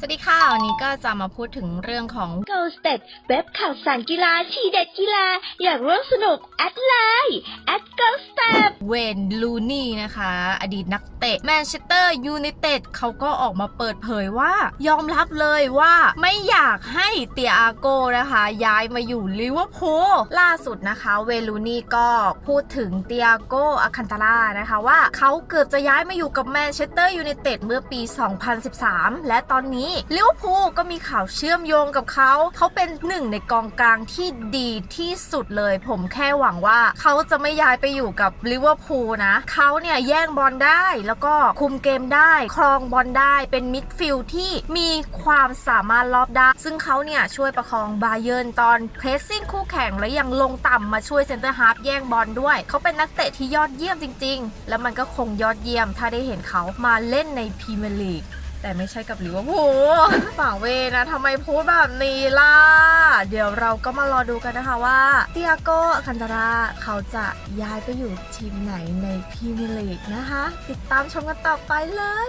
สวัสดีค่ะ วันนี้ก็จะมาพูดถึงเรื่องของ Go Step เว็บข่าวสารกีฬาทีเด็ดกีฬา อยากร่วมสนุกแอดไลน์ เวนลูนี่นะคะ อดีตนักเตะแมนเชสเตอร์ยูไนเต็ดเขาก็ออกมาเปิดเผยว่ายอมรับเลยว่าไม่อยากให้เตียอาโกนะคะ ย้ายมาอยู่ลิเวอร์พูลล่าสุดนะคะ เวลูนี่ก็พูดถึงเตียโกอาคันตาล่านะคะว่าเขาเกือบจะย้ายมาอยู่กับแมนเชสเตอร์ยูไนเต็ดเมื่อปี 2013 และตอนนี้ลิเวอร์พูลก็มีข่าวเชื่อมโยงกับเขาเขาเป็นหนึ่งในกองกลางที่ดีที่สุดเลย ผมแค่หวังว่าเขาจะไม่ย้ายไปอยู่กับลิเวอร์พูลนะเขาเนี่ยแย่งบอลได้แล้วก็คุมเกมได้ครองบอลได้เป็นมิดฟิลด์ที่มีความสามารถรอบด้านซึ่งเขาเนี่ยช่วยประคองบาเยิร์นตอนเพรสซิ่งคู่แข่งและยังลงต่ำมาช่วยเซนเตอร์ฮาร์ฟแย่งบอลด้วย เขาเป็นนักเตะที่ยอดเยี่ยมจริง ๆ แล้วมันก็คงยอดเยี่ยมถ้าได้เห็นเขามาเล่นในพรีเมียร์ลีก แต่ไม่ใช่กับลิเวอร์พูลฝั่งเวนะทำไมพูดแบบนี้ล่ะ เดี๋ยวเราก็มารอดูกันนะคะว่าเตียโกคันตาราเขาจะย้ายไปอยู่ทีมไหนในพรีเมียร์ลีกนะคะ ติดตามชมกันต่อไปเลย